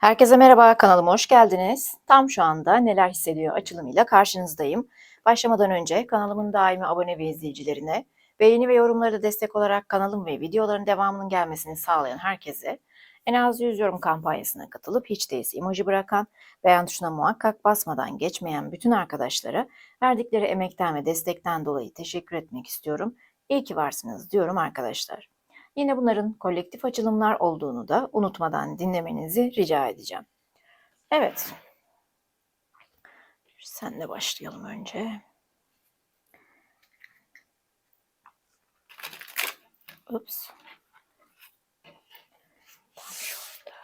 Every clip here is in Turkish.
Herkese merhaba, kanalıma hoş geldiniz. Tam şu anda neler hissediyor açılımıyla karşınızdayım. Başlamadan önce kanalımın daimi abone ve izleyicilerine, beğeni ve yorumları da destek olarak kanalım ve videoların devamının gelmesini sağlayan herkese, en az 100 yorum kampanyasına katılıp hiç değilse emoji bırakan, beğen tuşuna muhakkak basmadan geçmeyen bütün arkadaşlara verdikleri emekten ve destekten dolayı teşekkür etmek istiyorum. İyi ki varsınız diyorum arkadaşlar. Yine bunların kolektif açılımlar olduğunu da unutmadan dinlemenizi rica edeceğim. Evet. Senle başlayalım önce. Ups. Tam şurada.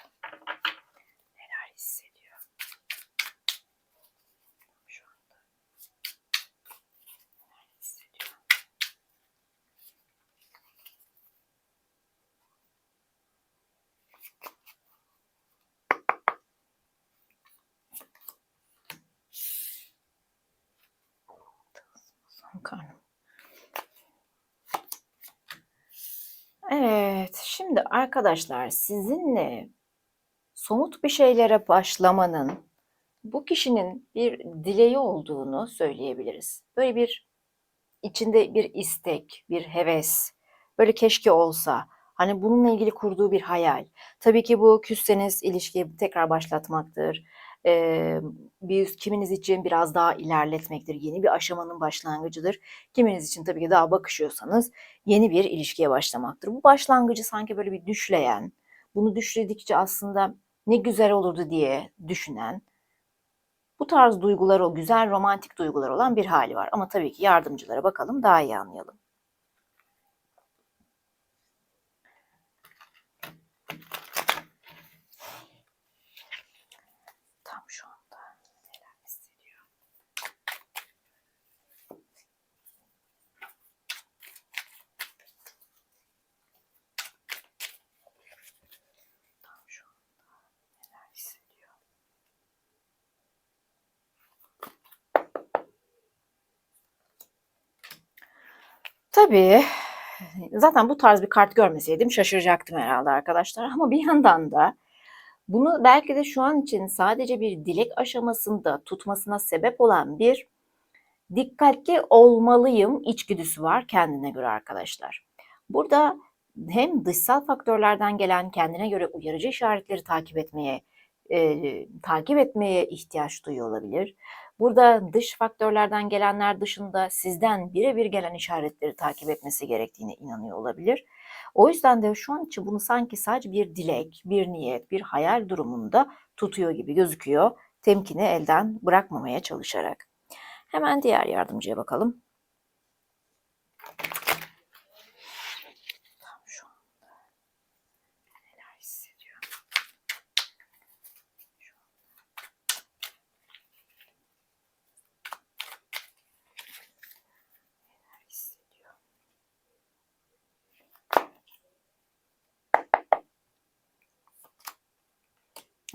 Neler hissediyor? Şu anda. Neler hissediyor? Son karnım. Evet, şimdi arkadaşlar sizinle somut bir şeylere başlamanın bu kişinin bir dileği olduğunu söyleyebiliriz. Böyle bir içinde bir istek, bir heves, böyle keşke olsa, hani bununla ilgili kurduğu bir hayal. Tabii ki bu küsseniz ilişkiyi tekrar başlatmaktır. Ee, bir, kiminiz için biraz daha ilerletmektir. Yeni bir aşamanın başlangıcıdır. Kiminiz için tabii ki daha bakışıyorsanız yeni bir ilişkiye başlamaktır. Bu başlangıcı sanki böyle bir düşleyen, bunu düşledikçe aslında ne güzel olurdu diye düşünen, bu tarz duygular o güzel romantik duygular olan bir hali var. Ama tabii ki yardımcılara bakalım daha iyi anlayalım. Tam şu anda neler hissediyor? Tam şu anda neler hissediyor? Tabii. Zaten bu tarz bir kart görmeseydim şaşıracaktım herhalde arkadaşlar. Ama bir yandan da bunu belki de şu an için sadece bir dilek aşamasında tutmasına sebep olan bir dikkatli olmalıyım içgüdüsü var kendine göre arkadaşlar. Burada hem dışsal faktörlerden gelen kendine göre uyarıcı işaretleri takip etmeye e, takip etmeye ihtiyaç duyuyor olabilir. Burada dış faktörlerden gelenler dışında sizden birebir gelen işaretleri takip etmesi gerektiğine inanıyor olabilir. O yüzden de şu an için bunu sanki sadece bir dilek, bir niyet, bir hayal durumunda tutuyor gibi gözüküyor. Temkini elden bırakmamaya çalışarak. Hemen diğer yardımcıya bakalım. Tam şu anda neler hissediyor? Şu anda. Neler hissediyor?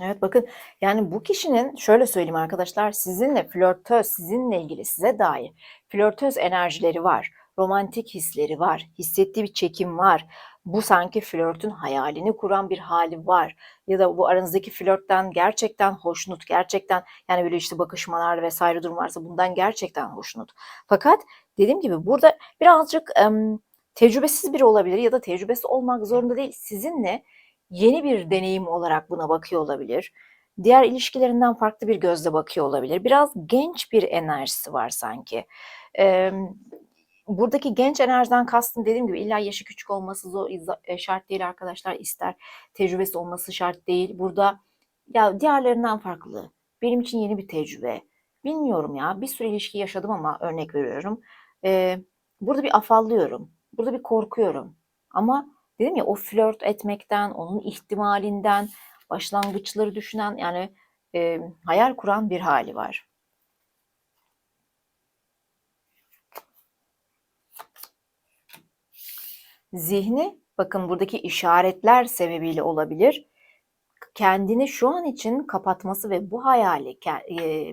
Evet bakın yani bu kişinin şöyle söyleyeyim arkadaşlar sizinle flörtöz, sizinle ilgili size dair flörtöz enerjileri var. Romantik hisleri var. Hissettiği bir çekim var. Bu sanki flörtün hayalini kuran bir hali var. Ya da bu aranızdaki flörtten gerçekten hoşnut, gerçekten yani böyle işte bakışmalar vesaire durum varsa bundan gerçekten hoşnut. Fakat dediğim gibi burada birazcık em, tecrübesiz biri olabilir ya da tecrübesi olmak zorunda değil. Sizinle yeni bir deneyim olarak buna bakıyor olabilir. Diğer ilişkilerinden farklı bir gözle bakıyor olabilir. Biraz genç bir enerjisi var sanki. Ee, buradaki genç enerjiden kastım dediğim gibi illa yaşı küçük olması zor, e, şart değil arkadaşlar. İster tecrübesi olması şart değil. Burada ya diğerlerinden farklı. Benim için yeni bir tecrübe. Bilmiyorum ya bir sürü ilişki yaşadım ama örnek veriyorum. Ee, burada bir afallıyorum. Burada bir korkuyorum. Ama dedim ya o flört etmekten, onun ihtimalinden, başlangıçları düşünen yani e, hayal kuran bir hali var. Zihni bakın buradaki işaretler sebebiyle olabilir. Kendini şu an için kapatması ve bu hayali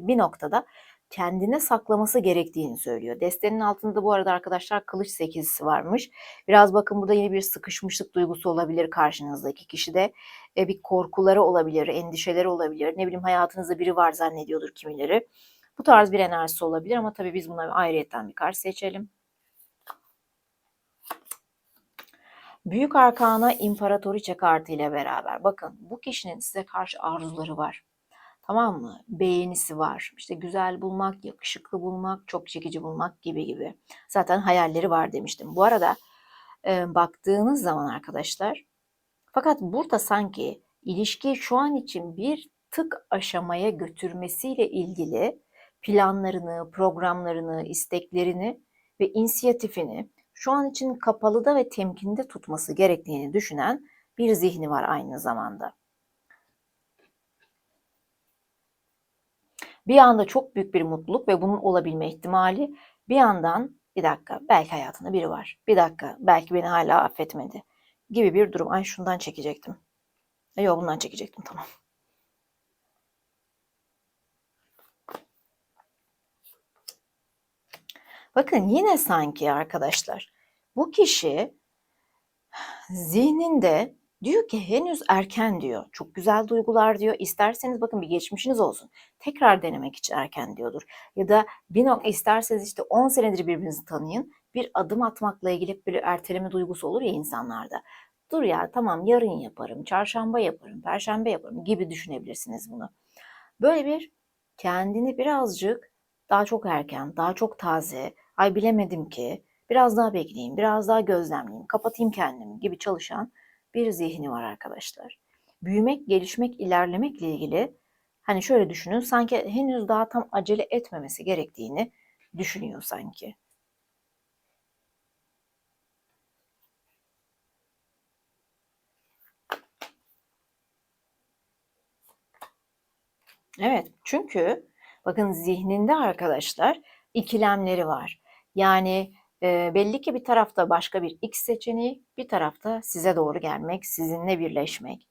bir noktada kendine saklaması gerektiğini söylüyor. Destenin altında bu arada arkadaşlar kılıç sekizisi varmış. Biraz bakın burada yine bir sıkışmışlık duygusu olabilir karşınızdaki kişide. E, bir korkuları olabilir, endişeleri olabilir. Ne bileyim hayatınızda biri var zannediyordur kimileri. Bu tarz bir enerjisi olabilir ama tabii biz buna ayrıyetten bir kart seçelim. Büyük Arkana İmparatoriçe kartı ile beraber bakın bu kişinin size karşı arzuları var. Tamam mı? Beğenisi var. İşte güzel bulmak, yakışıklı bulmak, çok çekici bulmak gibi gibi. Zaten hayalleri var demiştim. Bu arada e, baktığınız zaman arkadaşlar fakat burada sanki ilişki şu an için bir tık aşamaya götürmesiyle ilgili planlarını, programlarını, isteklerini ve inisiyatifini şu an için kapalıda ve temkinde tutması gerektiğini düşünen bir zihni var aynı zamanda. Bir anda çok büyük bir mutluluk ve bunun olabilme ihtimali bir yandan bir dakika belki hayatında biri var. Bir dakika belki beni hala affetmedi gibi bir durum. Ay şundan çekecektim. Yok bundan çekecektim tamam. Bakın yine sanki arkadaşlar bu kişi zihninde diyor ki henüz erken diyor. Çok güzel duygular diyor. İsterseniz bakın bir geçmişiniz olsun. Tekrar denemek için erken diyordur. Ya da bir nokta isterseniz işte 10 senedir birbirinizi tanıyın. Bir adım atmakla ilgili bir erteleme duygusu olur ya insanlarda. Dur ya tamam yarın yaparım, çarşamba yaparım, perşembe yaparım gibi düşünebilirsiniz bunu. Böyle bir kendini birazcık daha çok erken, daha çok taze, ay bilemedim ki, biraz daha bekleyeyim, biraz daha gözlemleyeyim, kapatayım kendimi gibi çalışan bir zihni var arkadaşlar. Büyümek, gelişmek, ilerlemekle ilgili hani şöyle düşünün sanki henüz daha tam acele etmemesi gerektiğini düşünüyor sanki. Evet, çünkü bakın zihninde arkadaşlar ikilemleri var. Yani e, belli ki bir tarafta başka bir X seçeneği, bir tarafta size doğru gelmek, sizinle birleşmek.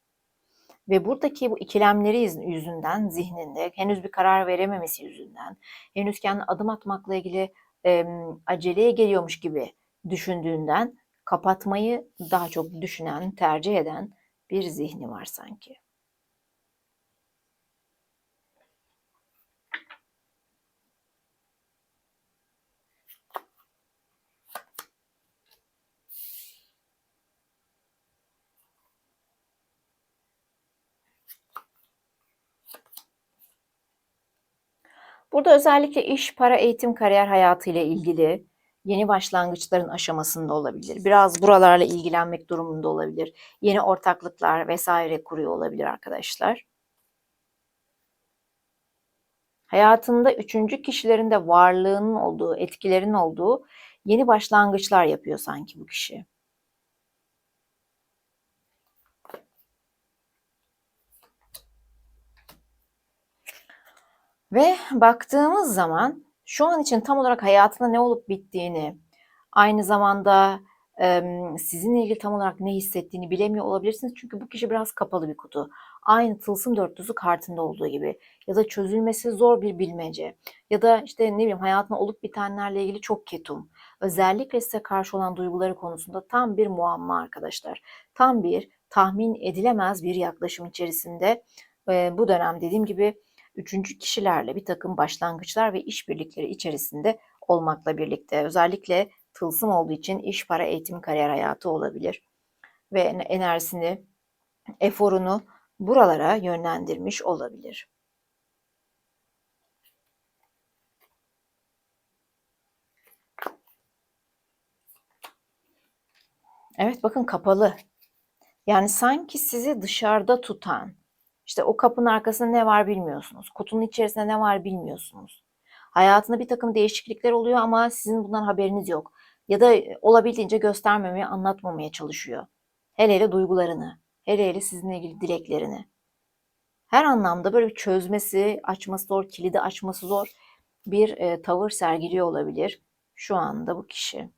Ve buradaki bu ikilemleri yüzünden zihninde henüz bir karar verememesi yüzünden, henüz kendi adım atmakla ilgili e, aceleye geliyormuş gibi düşündüğünden kapatmayı daha çok düşünen, tercih eden bir zihni var sanki. Burada özellikle iş, para, eğitim, kariyer hayatı ile ilgili yeni başlangıçların aşamasında olabilir. Biraz buralarla ilgilenmek durumunda olabilir. Yeni ortaklıklar vesaire kuruyor olabilir arkadaşlar. Hayatında üçüncü kişilerin de varlığının olduğu, etkilerin olduğu yeni başlangıçlar yapıyor sanki bu kişi. Ve baktığımız zaman şu an için tam olarak hayatında ne olup bittiğini, aynı zamanda sizinle ilgili tam olarak ne hissettiğini bilemiyor olabilirsiniz. Çünkü bu kişi biraz kapalı bir kutu. Aynı tılsım dörtlüsü kartında olduğu gibi. Ya da çözülmesi zor bir bilmece. Ya da işte ne bileyim hayatında olup bitenlerle ilgili çok ketum. Özellikle size karşı olan duyguları konusunda tam bir muamma arkadaşlar. Tam bir tahmin edilemez bir yaklaşım içerisinde. Bu dönem dediğim gibi üçüncü kişilerle bir takım başlangıçlar ve işbirlikleri içerisinde olmakla birlikte özellikle tılsım olduğu için iş, para, eğitim, kariyer hayatı olabilir. Ve enerjisini, eforunu buralara yönlendirmiş olabilir. Evet bakın kapalı. Yani sanki sizi dışarıda tutan, işte o kapının arkasında ne var bilmiyorsunuz. Kutunun içerisinde ne var bilmiyorsunuz. Hayatında bir takım değişiklikler oluyor ama sizin bundan haberiniz yok. Ya da e, olabildiğince göstermemeye, anlatmamaya çalışıyor. Hele hele duygularını, hele hele sizinle ilgili dileklerini. Her anlamda böyle bir çözmesi, açması zor, kilidi açması zor bir e, tavır sergiliyor olabilir şu anda bu kişi.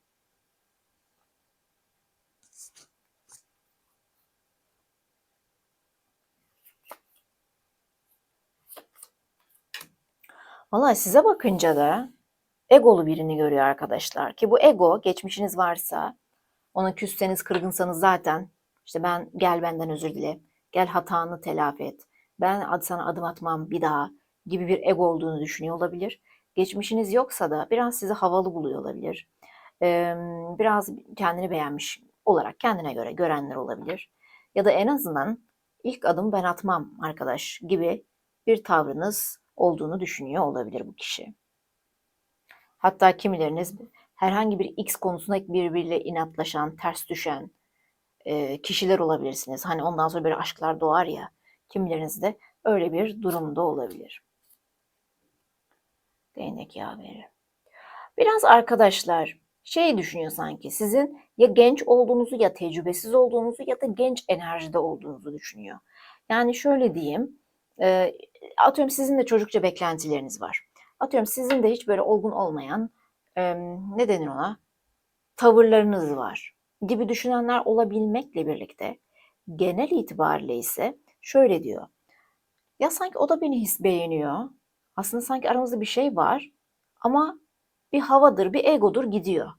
Valla size bakınca da egolu birini görüyor arkadaşlar. Ki bu ego geçmişiniz varsa ona küsseniz kırgınsanız zaten işte ben gel benden özür dile. Gel hatanı telafi et. Ben sana adım atmam bir daha gibi bir ego olduğunu düşünüyor olabilir. Geçmişiniz yoksa da biraz sizi havalı buluyor olabilir. Biraz kendini beğenmiş olarak kendine göre görenler olabilir. Ya da en azından ilk adım ben atmam arkadaş gibi bir tavrınız olduğunu düşünüyor olabilir bu kişi. Hatta kimileriniz herhangi bir X konusunda birbiriyle inatlaşan, ters düşen e, kişiler olabilirsiniz. Hani ondan sonra böyle aşklar doğar ya. Kimileriniz de öyle bir durumda olabilir. Değnek yaveri. Biraz arkadaşlar şey düşünüyor sanki sizin ya genç olduğunuzu ya tecrübesiz olduğunuzu ya da genç enerjide olduğunuzu düşünüyor. Yani şöyle diyeyim e, atıyorum sizin de çocukça beklentileriniz var. Atıyorum sizin de hiç böyle olgun olmayan e, ne denir ona tavırlarınız var gibi düşünenler olabilmekle birlikte genel itibariyle ise şöyle diyor. Ya sanki o da beni his beğeniyor. Aslında sanki aramızda bir şey var ama bir havadır, bir egodur gidiyor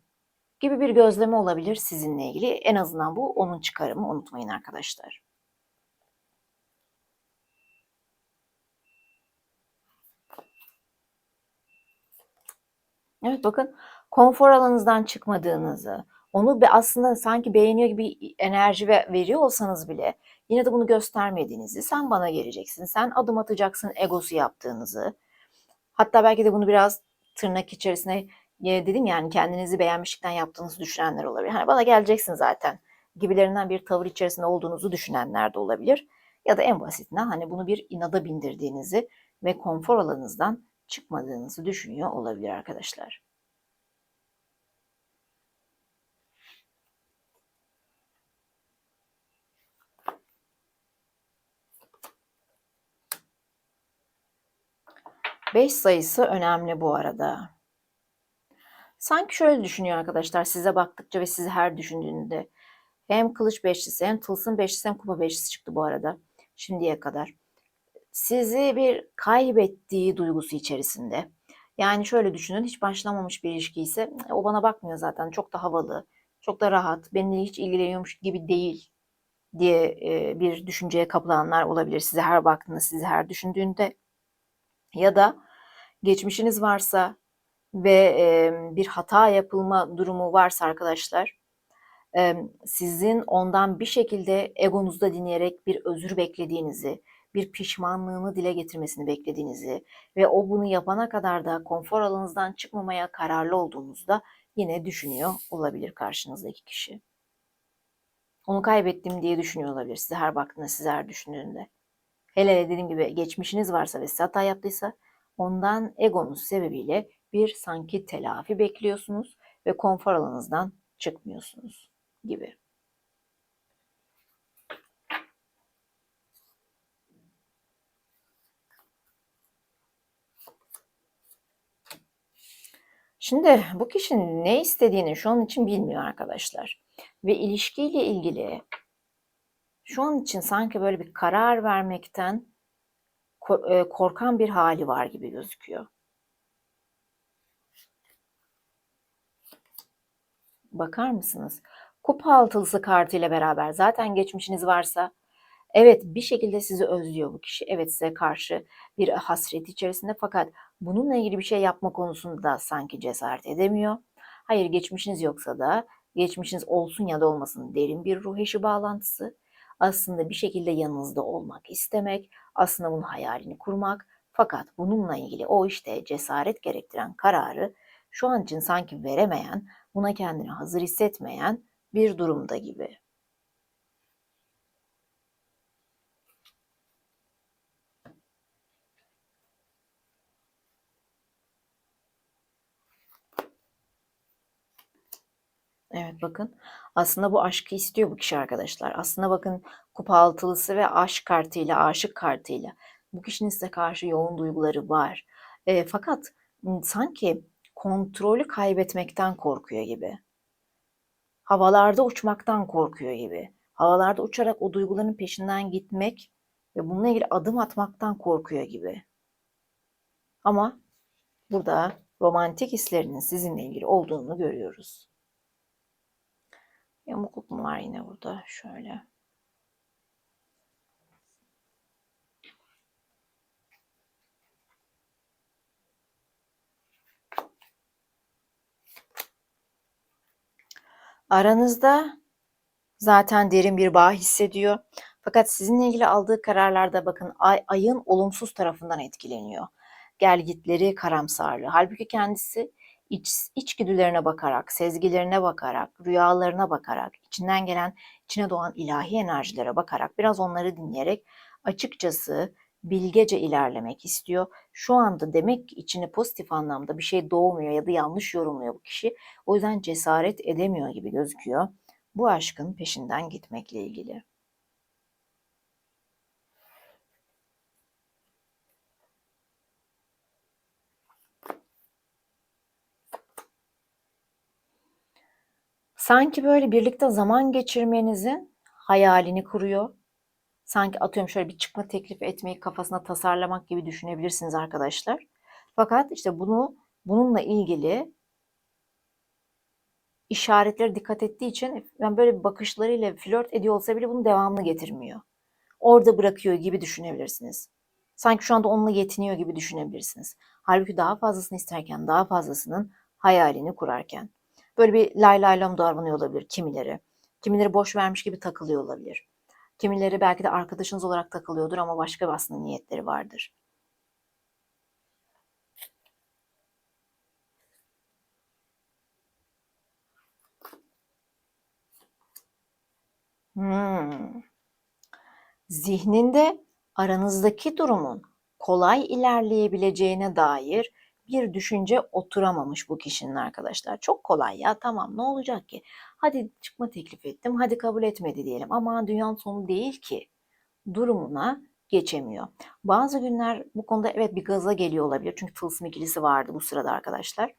gibi bir gözleme olabilir sizinle ilgili. En azından bu onun çıkarımı unutmayın arkadaşlar. Evet bakın konfor alanınızdan çıkmadığınızı, onu aslında sanki beğeniyor gibi enerji veriyor olsanız bile yine de bunu göstermediğinizi, sen bana geleceksin, sen adım atacaksın egosu yaptığınızı, hatta belki de bunu biraz tırnak içerisine dedim yani kendinizi beğenmişlikten yaptığınızı düşünenler olabilir. Hani bana geleceksin zaten gibilerinden bir tavır içerisinde olduğunuzu düşünenler de olabilir. Ya da en basitinden hani bunu bir inada bindirdiğinizi ve konfor alanınızdan çıkmadığınızı düşünüyor olabilir arkadaşlar. Beş sayısı önemli bu arada. Sanki şöyle düşünüyor arkadaşlar size baktıkça ve sizi her düşündüğünde. Hem kılıç beşlisi hem tılsım beşlisi hem kupa beşlisi çıktı bu arada şimdiye kadar. Sizi bir kaybettiği duygusu içerisinde. Yani şöyle düşünün hiç başlamamış bir ilişki ise o bana bakmıyor zaten çok da havalı, çok da rahat, benimle hiç ilgileniyormuş gibi değil diye bir düşünceye kapılanlar olabilir size her baktığında, sizi her düşündüğünde. Ya da geçmişiniz varsa ve bir hata yapılma durumu varsa arkadaşlar sizin ondan bir şekilde egonuzda dinleyerek bir özür beklediğinizi, bir pişmanlığını dile getirmesini beklediğinizi ve o bunu yapana kadar da konfor alanınızdan çıkmamaya kararlı olduğunuzda yine düşünüyor olabilir karşınızdaki kişi. Onu kaybettim diye düşünüyor olabilir size her baktığında, size her düşündüğünde. Hele hele dediğim gibi geçmişiniz varsa ve size hata yaptıysa ondan egonuz sebebiyle bir sanki telafi bekliyorsunuz ve konfor alanınızdan çıkmıyorsunuz gibi. Şimdi bu kişinin ne istediğini şu an için bilmiyor arkadaşlar. Ve ilişkiyle ilgili şu an için sanki böyle bir karar vermekten e, korkan bir hali var gibi gözüküyor. Bakar mısınız? Kupa altılısı kartıyla beraber zaten geçmişiniz varsa evet bir şekilde sizi özlüyor bu kişi. Evet size karşı bir hasret içerisinde fakat bununla ilgili bir şey yapma konusunda sanki cesaret edemiyor. Hayır geçmişiniz yoksa da geçmişiniz olsun ya da olmasın derin bir ruh eşi bağlantısı. Aslında bir şekilde yanınızda olmak istemek, aslında bunun hayalini kurmak fakat bununla ilgili o işte cesaret gerektiren kararı şu an için sanki veremeyen buna kendini hazır hissetmeyen bir durumda gibi. Evet bakın aslında bu aşkı istiyor bu kişi arkadaşlar. Aslında bakın kupa altılısı ve aşk kartıyla, aşık kartıyla bu kişinin size karşı yoğun duyguları var. E, fakat sanki kontrolü kaybetmekten korkuyor gibi. Havalarda uçmaktan korkuyor gibi. Havalarda uçarak o duyguların peşinden gitmek ve bununla ilgili adım atmaktan korkuyor gibi. Ama burada romantik hislerinin sizinle ilgili olduğunu görüyoruz. Yamukluk mu var yine burada? Şöyle. Aranızda zaten derin bir bağ hissediyor. Fakat sizinle ilgili aldığı kararlarda bakın ay, ayın olumsuz tarafından etkileniyor. Gelgitleri, karamsarlığı. Halbuki kendisi iç, içgüdülerine bakarak, sezgilerine bakarak, rüyalarına bakarak, içinden gelen, içine doğan ilahi enerjilere bakarak, biraz onları dinleyerek açıkçası bilgece ilerlemek istiyor. Şu anda demek ki içine pozitif anlamda bir şey doğmuyor ya da yanlış yorumluyor bu kişi. O yüzden cesaret edemiyor gibi gözüküyor. Bu aşkın peşinden gitmekle ilgili. Sanki böyle birlikte zaman geçirmenizin hayalini kuruyor. Sanki atıyorum şöyle bir çıkma teklif etmeyi kafasına tasarlamak gibi düşünebilirsiniz arkadaşlar. Fakat işte bunu bununla ilgili işaretlere dikkat ettiği için ben böyle bir bakışlarıyla flört ediyor olsa bile bunu devamlı getirmiyor. Orada bırakıyor gibi düşünebilirsiniz. Sanki şu anda onunla yetiniyor gibi düşünebilirsiniz. Halbuki daha fazlasını isterken, daha fazlasının hayalini kurarken. Böyle bir lay lay lam davranıyor olabilir kimileri. Kimileri boş vermiş gibi takılıyor olabilir. Kimileri belki de arkadaşınız olarak takılıyordur ama başka bir aslında niyetleri vardır. Hmm. Zihninde aranızdaki durumun kolay ilerleyebileceğine dair bir düşünce oturamamış bu kişinin arkadaşlar. Çok kolay ya tamam ne olacak ki? Hadi çıkma teklif ettim hadi kabul etmedi diyelim ama dünyanın sonu değil ki durumuna geçemiyor. Bazı günler bu konuda evet bir gaza geliyor olabilir. Çünkü tılsım ikilisi vardı bu sırada arkadaşlar.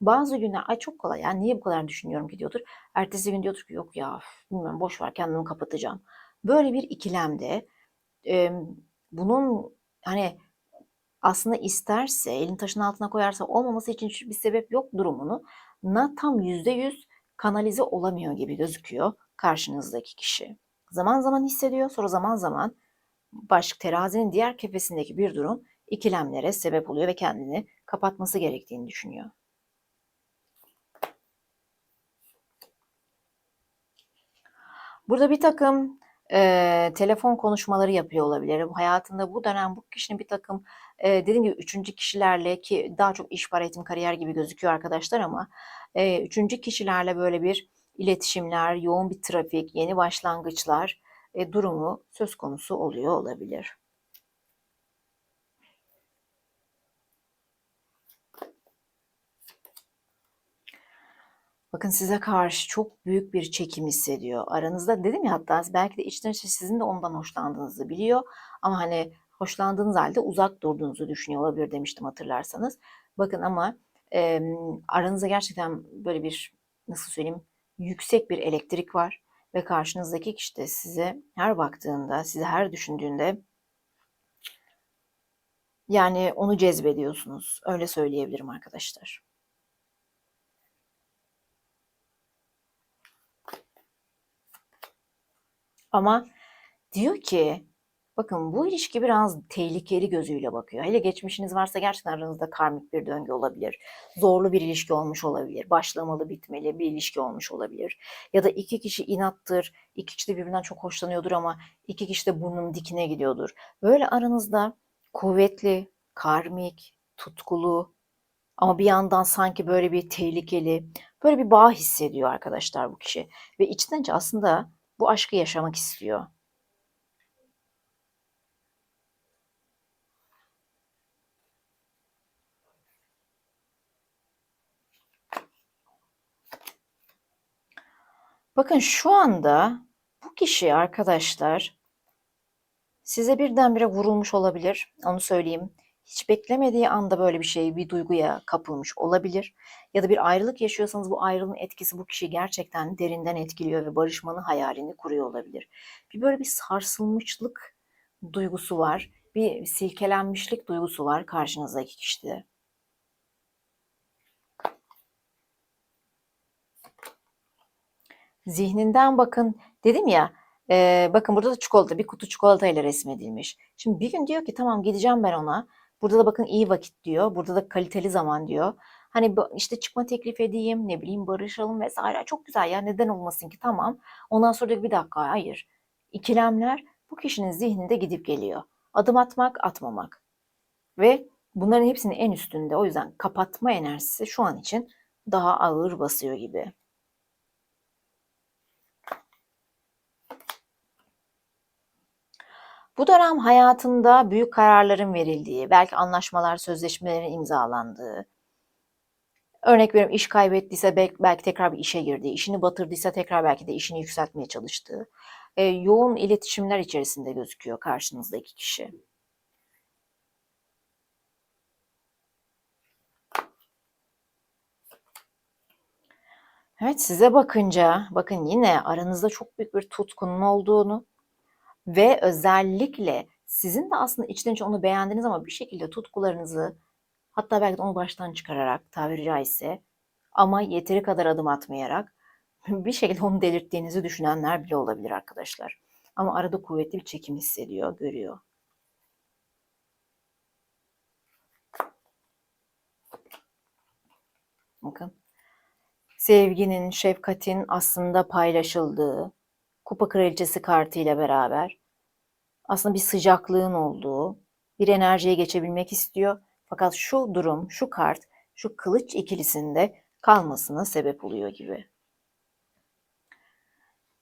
Bazı günler ay çok kolay ya niye bu kadar düşünüyorum ki diyordur. Ertesi gün diyordur ki yok ya bilmiyorum boş ver kendimi kapatacağım. Böyle bir ikilemde e, bunun hani aslında isterse elin taşın altına koyarsa olmaması için bir sebep yok durumunu na tam yüzde yüz kanalize olamıyor gibi gözüküyor karşınızdaki kişi. Zaman zaman hissediyor sonra zaman zaman başka terazinin diğer kefesindeki bir durum ikilemlere sebep oluyor ve kendini kapatması gerektiğini düşünüyor. Burada bir takım e, telefon konuşmaları yapıyor olabilir. Hayatında bu dönem bu kişinin bir takım e, dediğim gibi üçüncü kişilerle ki daha çok iş, para, eğitim, kariyer gibi gözüküyor arkadaşlar ama e, üçüncü kişilerle böyle bir iletişimler, yoğun bir trafik, yeni başlangıçlar e, durumu söz konusu oluyor olabilir. Bakın size karşı çok büyük bir çekim hissediyor. Aranızda dedim ya hatta belki de içten içe sizin de ondan hoşlandığınızı biliyor. Ama hani hoşlandığınız halde uzak durduğunuzu düşünüyor olabilir demiştim hatırlarsanız. Bakın ama e, aranızda gerçekten böyle bir nasıl söyleyeyim yüksek bir elektrik var. Ve karşınızdaki kişi de size her baktığında, size her düşündüğünde yani onu cezbediyorsunuz. Öyle söyleyebilirim arkadaşlar. Ama diyor ki bakın bu ilişki biraz tehlikeli gözüyle bakıyor. Hele geçmişiniz varsa gerçekten aranızda karmik bir döngü olabilir. Zorlu bir ilişki olmuş olabilir. Başlamalı bitmeli bir ilişki olmuş olabilir. Ya da iki kişi inattır. iki kişi de birbirinden çok hoşlanıyordur ama iki kişi de burnun dikine gidiyordur. Böyle aranızda kuvvetli, karmik, tutkulu ama bir yandan sanki böyle bir tehlikeli, böyle bir bağ hissediyor arkadaşlar bu kişi. Ve içten içe aslında bu aşkı yaşamak istiyor. Bakın şu anda bu kişi arkadaşlar size birdenbire vurulmuş olabilir. Onu söyleyeyim hiç beklemediği anda böyle bir şey, bir duyguya kapılmış olabilir. Ya da bir ayrılık yaşıyorsanız bu ayrılığın etkisi bu kişiyi gerçekten derinden etkiliyor ve barışmanın hayalini kuruyor olabilir. Bir böyle bir sarsılmışlık duygusu var. Bir silkelenmişlik duygusu var karşınızdaki kişide. Zihninden bakın. Dedim ya e, bakın burada da çikolata bir kutu çikolata ile resmedilmiş. Şimdi bir gün diyor ki tamam gideceğim ben ona. Burada da bakın iyi vakit diyor. Burada da kaliteli zaman diyor. Hani işte çıkma teklif edeyim, ne bileyim barışalım vesaire. Çok güzel ya neden olmasın ki tamam. Ondan sonra bir dakika hayır. İkilemler bu kişinin zihninde gidip geliyor. Adım atmak, atmamak. Ve bunların hepsinin en üstünde. O yüzden kapatma enerjisi şu an için daha ağır basıyor gibi. Bu dönem hayatında büyük kararların verildiği, belki anlaşmalar, sözleşmelerin imzalandığı, örnek veriyorum iş kaybettiyse belki tekrar bir işe girdiği, işini batırdıysa tekrar belki de işini yükseltmeye çalıştığı, e, yoğun iletişimler içerisinde gözüküyor karşınızdaki kişi. Evet size bakınca bakın yine aranızda çok büyük bir tutkunun olduğunu ve özellikle sizin de aslında içten içe onu beğendiniz ama bir şekilde tutkularınızı hatta belki de onu baştan çıkararak tabiri caizse ama yeteri kadar adım atmayarak bir şekilde onu delirttiğinizi düşünenler bile olabilir arkadaşlar. Ama arada kuvvetli bir çekim hissediyor, görüyor. Bakın. Sevginin, şefkatin aslında paylaşıldığı, kupa kraliçesi kartı ile beraber aslında bir sıcaklığın olduğu, bir enerjiye geçebilmek istiyor. Fakat şu durum, şu kart, şu kılıç ikilisinde kalmasına sebep oluyor gibi.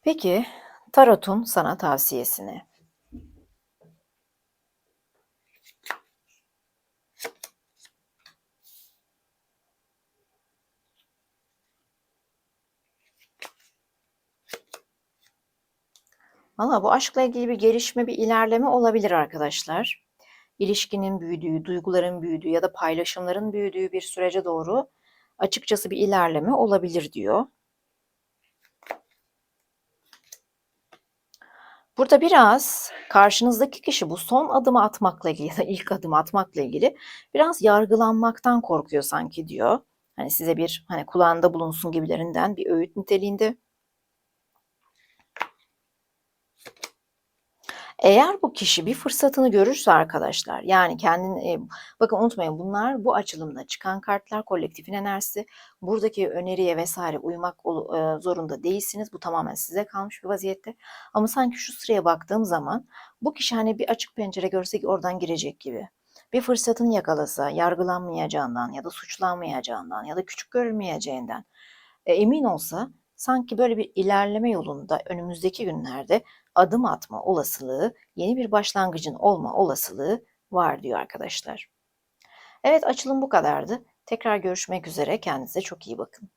Peki Tarot'un sana tavsiyesini. Valla bu aşkla ilgili bir gelişme, bir ilerleme olabilir arkadaşlar. İlişkinin büyüdüğü, duyguların büyüdüğü ya da paylaşımların büyüdüğü bir sürece doğru açıkçası bir ilerleme olabilir diyor. Burada biraz karşınızdaki kişi bu son adımı atmakla ilgili ya da ilk adımı atmakla ilgili biraz yargılanmaktan korkuyor sanki diyor. Hani size bir hani kulağında bulunsun gibilerinden bir öğüt niteliğinde. Eğer bu kişi bir fırsatını görürse arkadaşlar yani kendini e, bakın unutmayın bunlar bu açılımda çıkan kartlar kolektifin enerjisi. Buradaki öneriye vesaire uymak e, zorunda değilsiniz. Bu tamamen size kalmış bir vaziyette. Ama sanki şu sıraya baktığım zaman bu kişi hani bir açık pencere görse ki oradan girecek gibi. Bir fırsatını yakalasa yargılanmayacağından ya da suçlanmayacağından ya da küçük görülmeyeceğinden e, emin olsa sanki böyle bir ilerleme yolunda önümüzdeki günlerde adım atma olasılığı, yeni bir başlangıcın olma olasılığı var diyor arkadaşlar. Evet açılım bu kadardı. Tekrar görüşmek üzere. Kendinize çok iyi bakın.